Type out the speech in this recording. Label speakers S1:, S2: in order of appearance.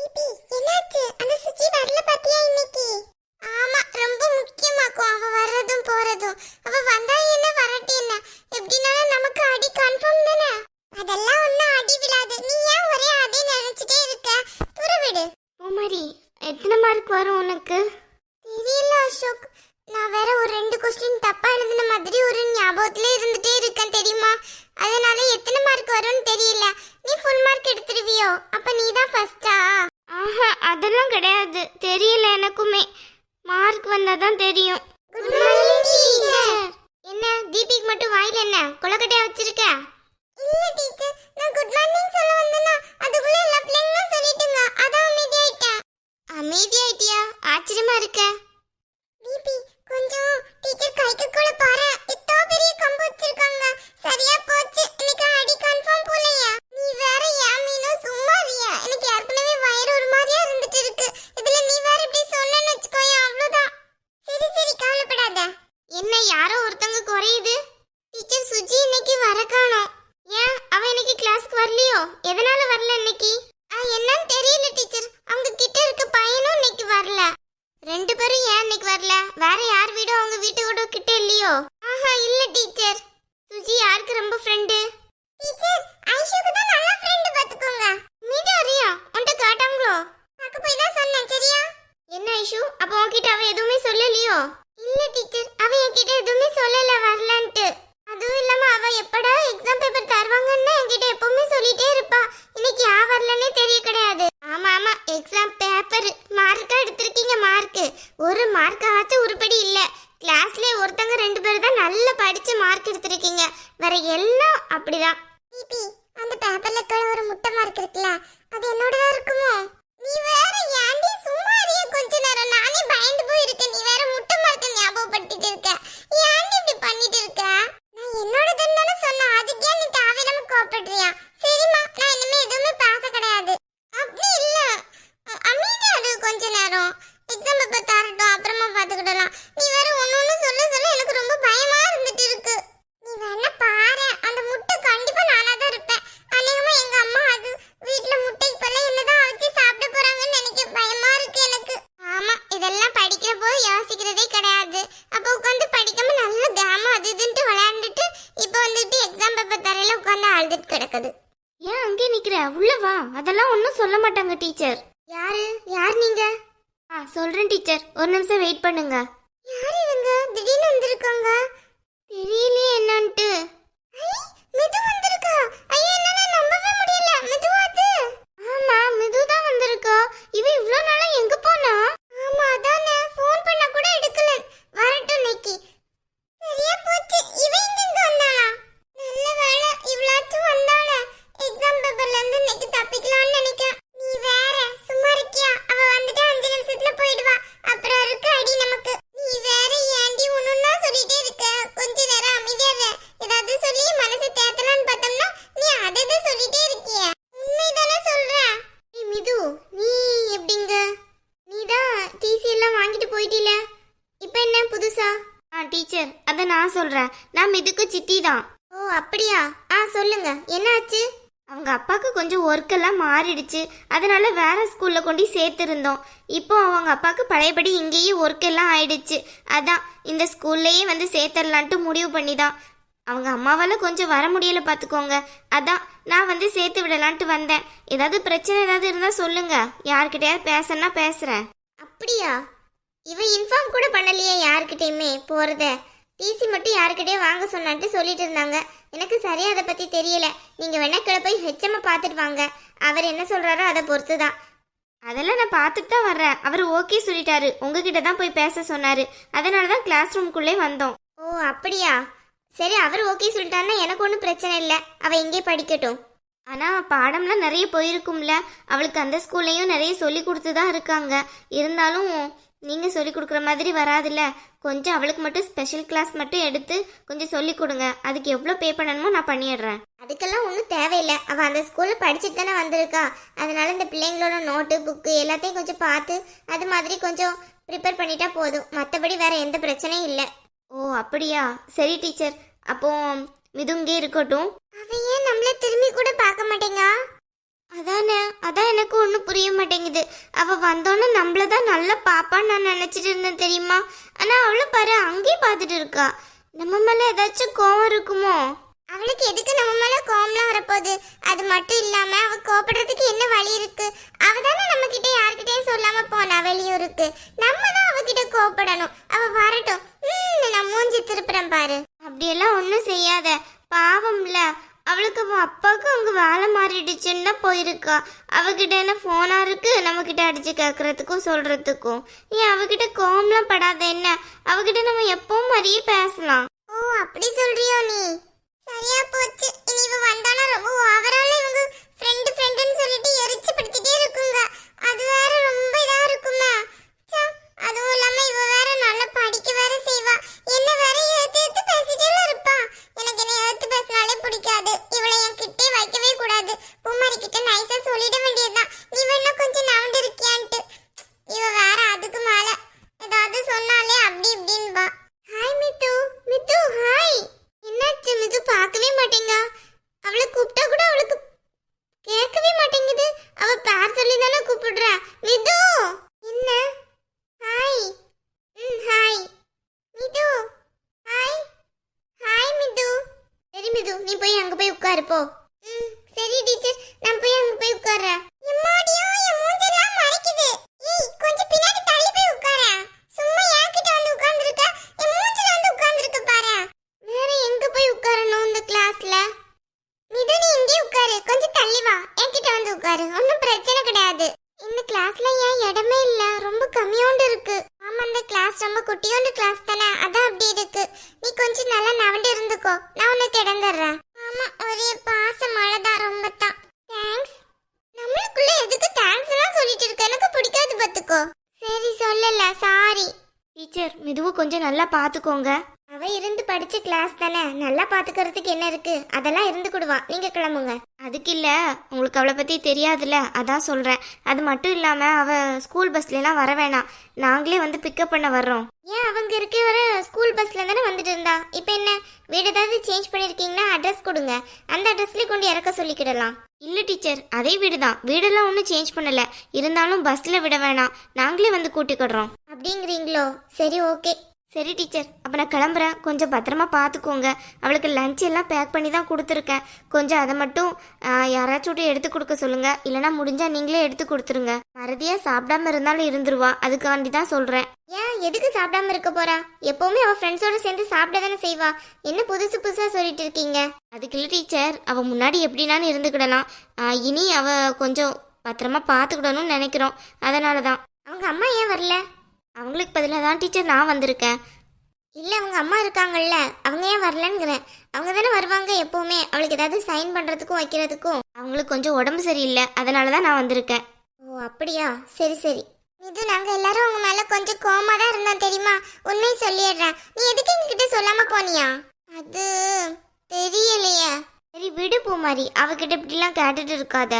S1: தீபி என்னாச்சு? அந்த சுச்சி வரல பாத்தியா இன்னைக்கு? ஆமா ரொம்ப முக்கியமாக்கும் அவ வர்றதும் போறதும். அவ வந்தா என்ன வரட்டி என்ன? எப்படினாலும் நமக்கு அடி கன்ஃபார்ம் தானே? அதெல்லாம் ஒண்ணும் அடி விழாது. நீ ஏன் ஒரே அதே நினைச்சிட்டே இருக்க? தூர விடு
S2: பூமாரி எத்தனை மார்க் வரும் உனக்கு?
S1: தெரியல அசோக். நான் வேற ஒரு ரெண்டு கொஸ்டின் தப்பா எழுதின மாதிரி ஒரு ஞாபகத்துல இருந்துட்டே இருக்கேன் தெரியுமா? அதனால எத்தனை மார்க் வரும்னு தெரியல. நீ ஃபுல் மார்க் எடுத்துருவியோ? அப்ப நீ தான் ஃபர்ஸ்டா
S2: ஆஹா அதெல்லாம் கிடையாது. தெரியல எனக்குமே. மார்க் வந்தாதான் தெரியும்.
S1: குட் மார்னிங் டீச்சர்
S2: என்ன தீபிக்கு மட்டும் வாயில என்ன? கொலக்கட்டையா வச்சிருக்க?
S1: இல்ல டீச்சர் நான் குட் மார்னிங் சொல்ல வந்தேனா அதுக்குள்ள எல்லா பிள்ளைங்களும் சொல்லிட்டுங்க. அதான் அமைதியாயிட்டேன்.
S2: அமைதியாயிட்டியா? ஆச்சரியமா இருக்க.
S1: பிபி கொஞ்சம் டீச்சர் கைக்கு கூட பாரு இத்தோ பெரிய கம்பு வச்சிருக்காங்க. சரியா போச்சு. இன்னைக்கு அடி கன்ஃபார்ம் போலையா. நீ வேற ஏன் சும்மா இருக்கியா? எனக்கு ஏற்கனவே வயிறு ஒரு மாதிரியா இருந்துட்டு இருக்கு. இதுல நீ வேற இப்படி சொன்னேன்னு வச்சுக்கோயே அவ்வளவுதான். சரி சரி கவலைப்படாத.
S2: என்ன யாரோ ஒருத்தங்க குறையுது?
S1: டீச்சர் சுஜி இன்னைக்கு வர காணோம்.
S2: ஏன்? அவ இன்னைக்கு கிளாஸ்க்கு வரலையோ? எதனால வரல இன்னைக்கு?
S1: ஆ, என்னன்னு தெரியல டீச்சர் அவங்க கிட்ட இருக்க பையனும் இன்னைக்கு வரல.
S2: ரெண்டு பேரும் ஏன் இன்னைக்கு வரல? வேற யார் வீடும் அவங்க வீட்டு கூட கிட்ட இல்லையோ?
S1: இல்ல டீச்சர்.
S2: சுஜி யாருக்கு ரொம்ப ஃப்ரெண்டு
S1: டீச்சர் ஐஷுக்கு தான் நல்ல ஃப்ரெண்ட் பாத்துக்கோங்க.
S2: மீது அறியா? உன்கிட்ட காட்டாங்களோ?
S1: பார்க்க போய் தான் சொன்னேன் சரியா?
S2: என்ன ஐஷு? அப்போ உன்கிட்ட அவ எதுவுமே சொல்லலையோ?
S1: இல்ல டீச்சர் அவ என்கிட்ட எதுவுமே சொல்லல வரலன்ட்டு.
S2: அதுவும் இல்லாம அவ எப்படா எக்ஸாம் பேப்பர் தருவாங்கன்னு என்கிட்ட எப்பவுமே சொல்லிட்டே இருப்பா. இன்னைக்கு யா வரலன்னே தெரிய கிடையாது. ஆமா ஆமா எக்ஸாம் பேப்பர் மார்க்கா எடுத்திருக்கீங்க மார்க் ஒரு மார்க் ஆச்சும் உருப்படி இல்ல. கிளாஸ்ல ஒருத்தங்க ரெண்டு பேர் தான் நல்லா படிச்சு மார்க் எடுத்திருக்கீங்க. வேற எல்லாம் அப்படிதான்.
S1: பிபி அந்த பேப்பர்ல கூட ஒரு முட்டை மார்க் இருக்குல்ல அது என்னோடதா இருக்குமோ? நீ வேற ஏன்டி சும்மா கொஞ்ச நேரம் நானே பயந்து போயிருக்கேன். நீ வேற முட்டை மார்க்க ஞாபகப்படுத்திட்டு இருக்க. ஏன்டி
S2: அழுதுட்டு ஏன் அங்கே நிக்கிற? உள்ள வா. அதெல்லாம் ஒன்றும் சொல்ல மாட்டாங்க டீச்சர். யாரு? யார் நீங்க? ஆ சொல்றேன் டீச்சர். ஒரு நிமிஷம் வெயிட் பண்ணுங்க.
S1: யார் இவங்க? திடீர்னு வந்திருக்காங்க.
S2: தெரியலையே என்னன்ட்டு
S1: ஐ, மிது வந்திருக்கா ஐயோ என்னால நம்பவே முடியல மிதுவா அது
S2: ஆமா மிது தான் வந்திருக்கா இவ இவ்ளோ நாளா எங்க போனா
S1: ஆமா அதானே ஃபோன் பண்ண கூட எடுக்கல வரட்டும் இன்னைக்கு சரியா போச்சு இவ இங்க இங்க வந்தாளா நல்ல வேளை இவ்வளாச்சும் வந்தாளே எக்ஸாம் பேப்பர்ல இருந்து இன்னைக்கு தப்பிக்கலாம்னு நினைக்கிறேன் நீ வேற சும்மா இருக்கியா அவ வந்துட்டு அஞ்சு நிமிஷத்துல போயிடுவா அப்புறம் இருக்கு அடி நமக்கு நீ வேற ஏன்டி ஒண்ணுன்னா சொல்லிட்டே இருக்க கொஞ்ச நேரம் அமைதியா இரு. ஏதாவது சொல்லி மனசை தேத்தலாம்னு பார்த்தோம்னா நீ அதை தான் சொல்லிட்டே இருக்கிய உண்மைதானே சொல்றேன்
S2: ஏய் மிது நீ எப்படிங்க நீ தான் டிசி எல்லாம் வாங்கிட்டு போயிட்டீல இப்போ என்ன புதுசா ஆ டீச்சர் நான் சொல்றேன். நான் மிதுக்கு சித்தி தான். ஓ அப்படியா? ஆ சொல்லுங்க. என்னாச்சு? அவங்க அப்பாவுக்கு கொஞ்சம் ஒர்க் எல்லாம் மாறிடுச்சு. அதனால வேற ஸ்கூல்ல கொண்டு சேர்த்துருந்தோம். இப்போ அவங்க அப்பாவுக்கு பழையபடி இங்கேயே ஒர்க் எல்லாம் ஆயிடுச்சு. அதான் இந்த ஸ்கூல்லையே வந்து சேர்த்துடலான்ட்டு முடிவு பண்ணி தான் அவங்க அம்மாவால கொஞ்சம் வர முடியல பார்த்துக்கோங்க அதான் நான் வந்து சேர்த்து விடலான்ட்டு வந்தேன். ஏதாவது பிரச்சனை ஏதாவது இருந்தா சொல்லுங்க. யார்கிட்டயாவது பேசணும்னா பேசுறேன். அப்படியா? இவ இன்ஃபார்ம் கூட பண்ணலையே யார்கிட்டயுமே போறத. டிசி மட்டும் யாருக்கிட்டே வாங்க சொன்னான்ட்டு சொல்லிட்டு இருந்தாங்க. எனக்கு சரியா அதை பத்தி தெரியல. நீங்க வேணா போய் ஹெச்எம் பார்த்துட்டு வாங்க. அவர் என்ன சொல்றாரோ அதை பொறுத்து தான் அதெல்லாம் நான் பார்த்துட்டு தான் வர்றேன். அவர் ஓகே சொல்லிட்டாரு. உங்ககிட்ட தான் போய் பேச சொன்னாரு. அதனால தான் கிளாஸ் ரூம்குள்ளே வந்தோம். ஓ அப்படியா? சரி அவர் ஓகே சொல்லிட்டாருன்னா எனக்கு ஒன்றும் பிரச்சனை இல்லை. அவ எங்கே படிக்கட்டும். ஆனால் பாடம்லாம் நிறைய போயிருக்கும்ல. அவளுக்கு அந்த ஸ்கூல்லையும் நிறைய சொல்லி கொடுத்து தான் இருக்காங்க. இருந்தாலும் நீங்கள் சொல்லி கொடுக்குற மாதிரி வராதுல்ல. கொஞ்சம் அவளுக்கு மட்டும் ஸ்பெஷல் கிளாஸ் மட்டும் எடுத்து கொஞ்சம் சொல்லி கொடுங்க. அதுக்கு எவ்வளோ பே பண்ணணுமோ நான் பண்ணிடுறேன். அதுக்கெல்லாம் ஒன்றும் தேவையில்லை. அவள் அந்த ஸ்கூலில் படிச்சுட்டு தானே வந்திருக்கா. அதனால இந்த பிள்ளைங்களோட நோட்டு புக்கு எல்லாத்தையும் கொஞ்சம் பார்த்து அது மாதிரி கொஞ்சம் ப்ரிப்பேர் பண்ணிட்டா போதும். மற்றபடி வேற எந்த பிரச்சனையும் இல்லை. ஓ அப்படியா? சரி டீச்சர் அப்போ மிதுங்கே இருக்கட்டும்.
S1: அவ ஏன் நம்மள திரும்பி கூட பார்க்க மாட்டேங்க?
S2: அதானே? அதான் எனக்கு ஒன்றும் புரிய மாட்டேங்குது. அவ வந்தோன்னே நம்மள தான் நல்லா பாப்பான்னு நான் நினைச்சிட்டு இருந்தேன் தெரியுமா? ஆனா அவளை பாரு அங்கேயே பார்த்துட்டு இருக்கா. நம்ம மேல ஏதாச்சும் கோவம் இருக்குமோ?
S1: அவளுக்கு எதுக்கு நம்ம மேல கோவம்லாம் வரப்போகுது? அது மட்டும் இல்லாம அவ கோபப்படுறதுக்கு என்ன வழி இருக்கு? அவ தானே நம்ம கிட்ட யார்கிட்டயும் சொல்லாம போனா வெளியூருக்கு. நம்ம தான் அவகிட்ட கோவப்படணும். அவ வரட்டும். நான் மூஞ்சி திருப்புறேன் பாரு.
S2: அப்படியெல்லாம் ஒன்றும் செய்யாத. பாவம்ல. அவளுக்கு அவன் அப்பாவுக்கு அவங்க வேலை மாறிடுச்சுன்னு தான் போயிருக்கா. அவகிட்ட என்ன ஃபோனாக இருக்கு? நம்ம கிட்ட அடிச்சு கேட்கறதுக்கும் சொல்றதுக்கும். நீ அவகிட்ட கோம்லாம் படாத என்ன? அவகிட்ட நம்ம எப்பவும் மாதிரியே பேசலாம்.
S1: ஓ அப்படி சொல்றியோ நீ? சரியா போச்சு. இனி இவ வந்தானா ரொம்ப ஓவரால இவங்க ஃப்ரெண்டு ஃப்ரெண்டுன்னு சொல்லிட்டு எரிச்சு படுத்திட்டே இருக்குங்க. அது வேற ரொம்ப
S2: சரி நீ போய் அங்கே போய் உட்காரு போ.
S1: ம் சரி டீச்சர் நான் போய் அங்க போய் உட்கார்றேன். எம்மாடியோ என் மூஞ்செல்லாம் மறைக்குது. ஏய் கொஞ்சம் பின்னாடி தள்ளி போய் உட்கார? சும்மா யாக்கிட்ட வந்து உட்கார்ந்திருக்க? என் மூஞ்சில வந்து உட்கார்ந்திருக்க பாரு.
S2: வேற எங்க போய் உட்காரணும் இந்த கிளாஸ்ல
S1: மிதுனி இங்கே உட்காரு. கொஞ்சம் தள்ளி வா. என்கிட்ட வந்து உட்காரு. ஒன்றும் பிரச்சனை கிடையாது. இந்த கிளாஸ்ல ஏன் இடமே இல்ல? ரொம்ப கம்மியோண்டு இருக்கு. ஆமா இந்த கிளாஸ் ரொம்ப குட்டியோண்டு கிளாஸ் தானே அதான் அப்படி இருக்கு நீ கொஞ்சம் நல்லா நவண்டு இருந்துக்கோ தர்றேன் ஆமா ஒரே பாச மழை தான் ரொம்ப தான் தேங்க்ஸ் நம்மளுக்குள்ள எதுக்கு தேங்க்ஸ் எல்லாம் சொல்லிட்டு இருக்க? எனக்கு பிடிக்காது பத்துக்கோ. சரி சொல்லல சாரி
S2: டீச்சர் மிதுவை கொஞ்சம் நல்லா பார்த்துக்கோங்க
S1: அவ இருந்து படிச்ச கிளாஸ் தானே. நல்லா பாத்துக்கிறதுக்கு என்ன இருக்கு? அதெல்லாம் இருந்துக்கிடுவா நீங்க கிளம்புங்க.
S2: அதுக்கு இல்ல. உங்களுக்கு அவளை பத்தி தெரியாதுல்ல. அதான் சொல்றேன். அது மட்டும் இல்லாம அவ ஸ்கூல் பஸ்ல எல்லாம் வர வேணாம். நாங்களே வந்து பிக்கப் பண்ண வர்றோம்.
S1: ஏன் அவங்க இருக்க வர ஸ்கூல் பஸ்ல தானே வந்துட்டு இருந்தா? இப்போ என்ன? வீடு ஏதாவது சேஞ்ச் பண்ணிருக்கீங்கன்னா அட்ரஸ் கொடுங்க. அந்த அட்ரஸ்லயே கொண்டு இறக்க சொல்லிக்கிடலாம்.
S2: இல்ல டீச்சர் அதே வீடு தான் வீடெல்லாம் ஒன்றும் சேஞ்ச் பண்ணல. இருந்தாலும் பஸ்ல விட வேணாம். நாங்களே வந்து கூட்டிக்கிடுறோம்.
S1: அப்படிங்கிறீங்களோ? சரி ஓகே
S2: சரி டீச்சர். அப்போ நான் கிளம்புறேன். கொஞ்சம் பத்திரமா பார்த்துக்கோங்க அவளுக்கு லஞ்ச் எல்லாம் பேக் பண்ணி தான் கொடுத்துருக்கேன். கொஞ்சம் அதை மட்டும் யாராச்சும் விட்டு எடுத்து கொடுக்க சொல்லுங்கள் இல்லைன்னா முடிஞ்சால் நீங்களே எடுத்து கொடுத்துருங்க. மறதியாக சாப்பிடாம இருந்தாலும் இருந்துருவா. அதுக்காண்டி தான் சொல்கிறேன்
S1: ஏன்? எதுக்கு சாப்பிடாம இருக்க போறா? எப்போவுமே அவள் ஃப்ரெண்ட்ஸோட சேர்ந்து சாப்பிட தானே செய்வா. என்ன புதுசு புதுசாக சொல்லிட்டு இருக்கீங்க?
S2: அதுக்கு இல்லை டீச்சர். அவள் முன்னாடி எப்படினாலும் இருந்துக்கிடலாம் இனி அவள் கொஞ்சம் பத்திரமா பார்த்துக்கிடணும்னு நினைக்கிறோம். அதனால தான்
S1: அவங்க அம்மா ஏன் வரல?
S2: அவங்களுக்கு பதிலாக தான் டீச்சர் நான் வந்திருக்கேன்.
S1: இல்லை அவங்க அம்மா இருக்காங்கல்ல அவங்க ஏன் வரலங்கிறேன் அவங்க தானே வருவாங்க எப்போவுமே. அவளுக்கு ஏதாவது சைன் பண்ணுறதுக்கும் வைக்கிறதுக்கும்.
S2: அவங்களுக்கு கொஞ்சம் உடம்பு சரியில்லை. அதனால தான் நான் வந்திருக்கேன்.
S1: ஓ அப்படியா? சரி சரி. இது நாங்கள் எல்லாரும் உங்க மேலே கொஞ்சம் கோமா தான் இருந்தோம் தெரியுமா? உண்மையை சொல்லிடுறேன். நீ எதுக்கு எங்ககிட்ட சொல்லாமல் போனியா? அது தெரியலையே.
S2: சரி விடு பூமாரி. அவகிட்ட இப்படிலாம் கேட்டுட்டு இருக்காத.